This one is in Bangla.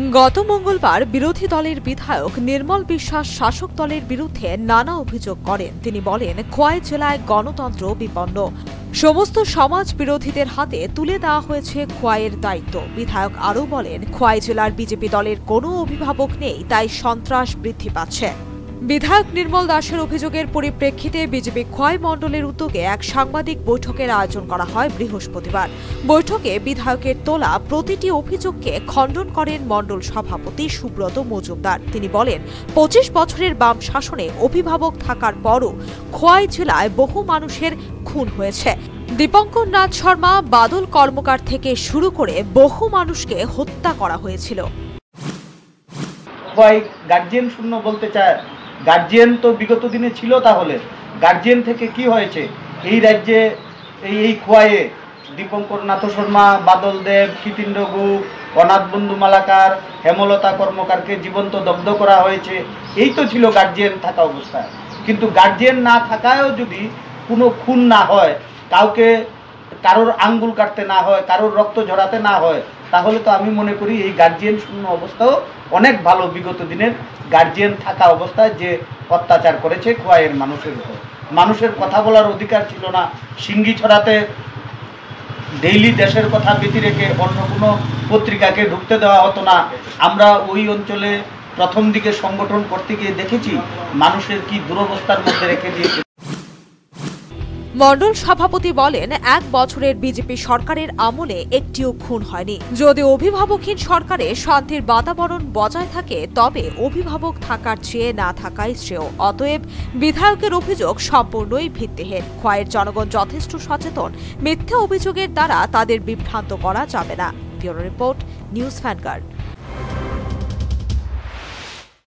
গত মঙ্গলবার বিরোধী দলের বিধায়ক নির্মল বিশ্বাস শাসক দলের বিরুদ্ধে নানা অভিযোগ করেন। তিনি বলেন, খোয়াই জেলায় গণতন্ত্র বিপন্ন। সমস্ত সমাজ বিরোধীদের হাতে তুলে দেওয়া হয়েছে খোয়াইয়ের দায়িত্ব। বিধায়ক আরও বলেন, খোয়াই জেলার বিজেপি দলের কোনো অভিভাবক নেই, তাই সন্ত্রাস বৃদ্ধি পাচ্ছে। বিধায়ক নির্মল দাসের অভিযোগের পরিপ্রেক্ষিতে বিজেপি খোয়াই মণ্ডলের উদ্যোগে এক সাংবাদিক বৈঠকের আয়োজন করা হয় বৃহস্পতিবার। বৈঠকে বিধায়কের তোলা প্রতিটি অভিযোগকে খণ্ডন করেন মণ্ডল সভাপতি সুব্রত মজুমদার। তিনি বলেন, পঁচিশ বছরের বাম শাসনে অভিভাবক থাকার পরও খোয়াই জেলায় বহু মানুষের খুন হয়েছে। দীপঙ্কর নাথ শর্মা বাদল কর্মকার থেকে শুরু করে বহু মানুষকে হত্যা করা হয়েছিল। হয় গার্জিয়ান শূন্য বলতে চায়। গার্জিয়ান তো বিগত দিনে ছিল তাহলে। গার্জিয়ান থেকে কি হয়েছে? এই রাজ্যে, এই এই খোয়াইয়ে দীপঙ্কর নাথ শর্মা, বাদল দেব কীতিন্দ্র গুপ অনাথ বন্ধু মালাকার, হেমলতা কর্মকারকে জীবন্ত দগ্ধ করা হয়েছে। এই তো ছিল গার্জিয়ান থাকা অবস্থায়। কিন্তু গার্জিয়ান না থাকায়ও যদি কোনো খুন না হয়, কাউকে কারোর আঙ্গুল কাটতে না হয়, কারোর রক্ত ঝরাতে না হয় তাহলে তো আমি মনে করি এই গার্জিয়ান শূন্য অবস্থাও অনেক ভালো বিগত দিনের গার্জিয়ান থাকা অবস্থায় যে অত্যাচার করেছে খোয়াইয়ের মানুষের উপর। মানুষের কথা বলার অধিকার ছিল না। সিঙ্গি ছড়াতে ডেইলি দেশের কথা ব্যতি রেখে অন্য কোনো পত্রিকাকে ঢুকতে দেওয়া হতো না। আমরা ওই অঞ্চলে প্রথম দিকে সংগঠন করতে গিয়ে দেখেছি, মানুষের কি দুরবস্থার মধ্যে রেখে দিয়েছে। মণ্ডল সভাপতি বলেন, এক বছরের বিজেপি সরকারের আমলে একটিও খুন হয়নি। যদি অভিভাবকহীন সরকারে শান্তির বাতাবরণ বজায় থাকে, তবে অভিভাবক থাকার চেয়ে না থাকাই শ্রেয়। অতএব বিধায়কের অভিযোগ সম্পূর্ণই ভিত্তিহীন। খোয়াইয়ের জনগণ যথেষ্ট সচেতন। মিথ্যা অভিযোগের দ্বারা তাদের বিভ্রান্ত করা যাবে না। Bureau report, news vanguard